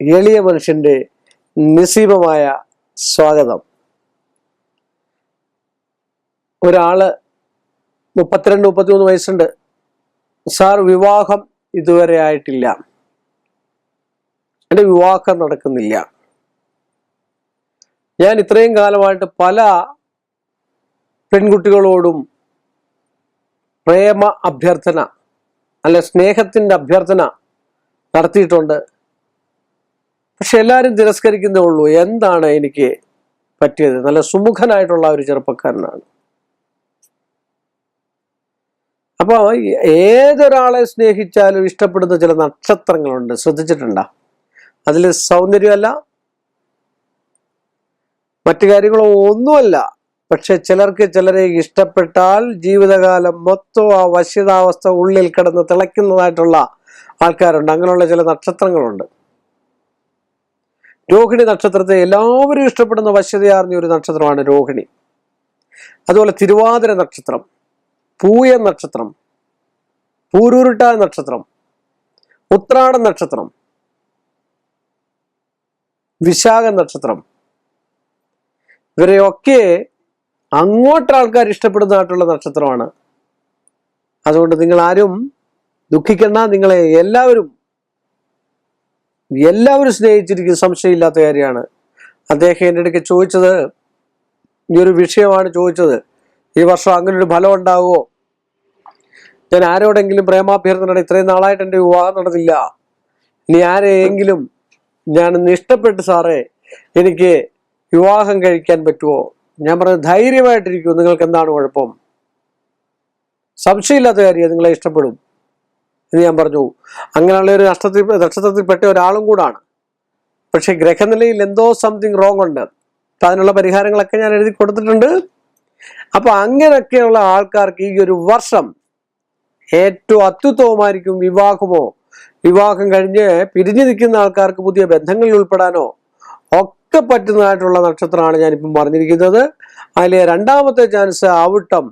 എളിയ മനുഷ്യന്റെ നിസീമമായ സ്വാഗതം. ഒരാൾ മുപ്പത്തിരണ്ട് മുപ്പത്തിമൂന്ന് വയസ്സുണ്ട്. സാർ വിവാഹം ഇതുവരെ ആയിട്ടില്ല. എന്റെ വിവാഹം നടക്കുന്നില്ല. ഞാൻ ഇത്രയും കാലമായിട്ട് പല പെൺകുട്ടികളോടും പ്രേമ അഭ്യർത്ഥന അല്ലെ സ്നേഹത്തിന്റെ അഭ്യർത്ഥന നടത്തിയിട്ടുണ്ട്. പക്ഷെ എല്ലാവരും തിരസ്കരിക്കുന്നേ ഉള്ളൂ. എന്താണ് എനിക്ക് പറ്റിയത്? നല്ല സുമുഖനായിട്ടുള്ള ഒരു ചെറുപ്പക്കാരനാണ്. അപ്പോൾ ഏതൊരാളെ സ്നേഹിച്ചാലും ഇഷ്ടപ്പെടുന്ന ചില നക്ഷത്രങ്ങളുണ്ട്. ശ്രദ്ധിച്ചിട്ടുണ്ടോ? അതിൽ സൗന്ദര്യമല്ല. മറ്റു കാര്യങ്ങളോ ഒന്നുമല്ല. പക്ഷെ ചിലർക്ക് ചിലരെ ഇഷ്ടപ്പെട്ടാൽ ജീവിതകാലം മൊത്തം ആ വശ്യതാവസ്ഥ ഉള്ളിൽ കിടന്ന് തിളയ്ക്കുന്നതായിട്ടുള്ള ആൾക്കാരുണ്ട്. അങ്ങനെയുള്ള ചില നക്ഷത്രങ്ങളുണ്ട്. രോഹിണി നക്ഷത്രത്തെ എല്ലാവരും ഇഷ്ടപ്പെടുന്ന വശ്യതയാർന്ന ഒരു നക്ഷത്രമാണ് രോഹിണി. അതുപോലെ തിരുവാതിര നക്ഷത്രം പൂയ നക്ഷത്രം പൂരുരുട്ട നക്ഷത്രം ഉത്രാട നക്ഷത്രം വിശാഖ നക്ഷത്രം. ഇവരെയൊക്കെ അങ്ങോട്ട് ആൾക്കാർ ഇഷ്ടപ്പെടുന്നതായിട്ടുള്ള നക്ഷത്രമാണ്. അതുകൊണ്ട് നിങ്ങൾ ആരും ദുഃഖിക്കണ്ട നിങ്ങളെ എല്ലാവരും എല്ലാവരും സ്നേഹിച്ചിരിക്കും സംശയമില്ലാത്ത കാര്യമാണ്. അദ്ദേഹം എന്റെ ഇടയ്ക്ക് ചോദിച്ചത് ഈ ഒരു വിഷയമാണ് ചോദിച്ചത്. ഈ വർഷം അങ്ങനെ ഒരു ഫലം ഉണ്ടാകുമോ ഞാൻ ആരോടെങ്കിലും പ്രേമാഭ്യർത്ഥന ഇത്രയും നാളായിട്ട് എന്റെ വിവാഹം നടന്നില്ല. ഇനി ആരെയെങ്കിലും ഞാൻ ഇന്ന് ഇഷ്ടപ്പെട്ടു സാറേ എനിക്ക് വിവാഹം കഴിക്കാൻ പറ്റുമോ? ഞാൻ പറഞ്ഞത് ധൈര്യമായിട്ടിരിക്കുമോ നിങ്ങൾക്ക് എന്താണ് കുഴപ്പം? സംശയമില്ലാത്ത കാര്യം നിങ്ങളെ ഇഷ്ടപ്പെടും. എന്ന് ഞാൻ പറഞ്ഞു. അങ്ങനെയുള്ള ഒരു നക്ഷത്രത്തിൽ നക്ഷത്രത്തിൽപ്പെട്ട ഒരാളും കൂടാണ്. പക്ഷെ ഗ്രഹനിലയിൽ എന്തോ സംതിങ് റോങ് ഉണ്ട്. അപ്പൊ അതിനുള്ള പരിഹാരങ്ങളൊക്കെ ഞാൻ എഴുതി കൊടുത്തിട്ടുണ്ട്. അപ്പൊ അങ്ങനെയൊക്കെയുള്ള ആൾക്കാർക്ക് ഈ ഒരു വർഷം ഏറ്റവും അത്യുത്തമമായിരിക്കും വിവാഹമോ? വിവാഹം കഴിഞ്ഞ് പിരിഞ്ഞു നിൽക്കുന്ന ആൾക്കാർക്ക് പുതിയ ബന്ധങ്ങളിൽ ഉൾപ്പെടാനോ ഒക്കെ പറ്റുന്നതായിട്ടുള്ള നക്ഷത്രമാണ് ഞാനിപ്പം പറഞ്ഞിരിക്കുന്നത്. അതിലെ രണ്ടാമത്തെ ചാൻസ് അവിട്ടം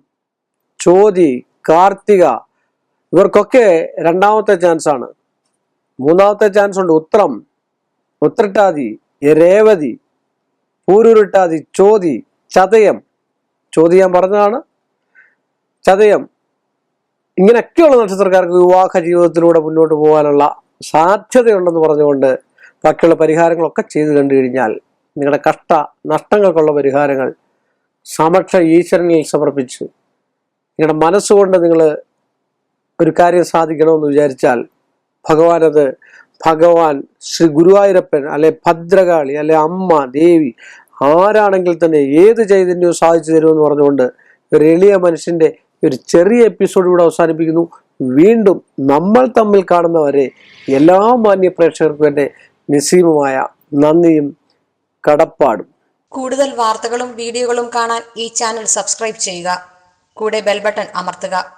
ചോതി കാർത്തിക ഇവർക്കൊക്കെ രണ്ടാമത്തെ ചാൻസ് ആണ്. മൂന്നാമത്തെ ചാൻസ് ഉണ്ട് ഉത്രം ഉത്രട്ടാതി രേവതി പൂരുരുട്ടാതി ചോതി ചതയം. ചോതി ഞാൻ പറഞ്ഞതാണ്. ചതയം. ഇങ്ങനെയൊക്കെയുള്ള നക്ഷത്രക്കാർക്ക് വിവാഹ ജീവിതത്തിലൂടെ മുന്നോട്ട് പോകാനുള്ള സാധ്യതയുണ്ടെന്ന് പറഞ്ഞുകൊണ്ട് ബാക്കിയുള്ള പരിഹാരങ്ങളൊക്കെ ചെയ്തു കണ്ടു കഴിഞ്ഞാൽ നിങ്ങളുടെ കഷ്ട നഷ്ടങ്ങൾക്കുള്ള പരിഹാരങ്ങൾ സമക്ഷ ഈശ്വരനിൽ സമർപ്പിച്ച് നിങ്ങളുടെ മനസ്സുകൊണ്ട് നിങ്ങൾ ഒരു കാര്യം സാധിക്കണമെന്ന് വിചാരിച്ചാൽ ഭഗവാൻ അത് ഭഗവാൻ ശ്രീ ഗുരുവായൂരപ്പൻ അല്ലെ ഭദ്രകാളി അല്ലെ അമ്മ ദേവി ആരാണെങ്കിൽ തന്നെ ഏത് ചൈതന്യവും സാധിച്ചു തരുമെന്ന് പറഞ്ഞുകൊണ്ട് ഒരു എളിയ മനുഷ്യന്റെ ഒരു ചെറിയ എപ്പിസോഡ് ഇവിടെ അവസാനിപ്പിക്കുന്നു. വീണ്ടും നമ്മൾ തമ്മിൽ കാണുന്നവരെ എല്ലാ മാന്യ പ്രേക്ഷകർക്കും എന്റെ നിസ്സീമമായ നന്ദിയും കടപ്പാടും. കൂടുതൽ വാർത്തകളും വീഡിയോകളും കാണാൻ ഈ ചാനൽ സബ്സ്ക്രൈബ് ചെയ്യുക. കൂടെ ബെൽ ബട്ടൺ അമർത്തുക.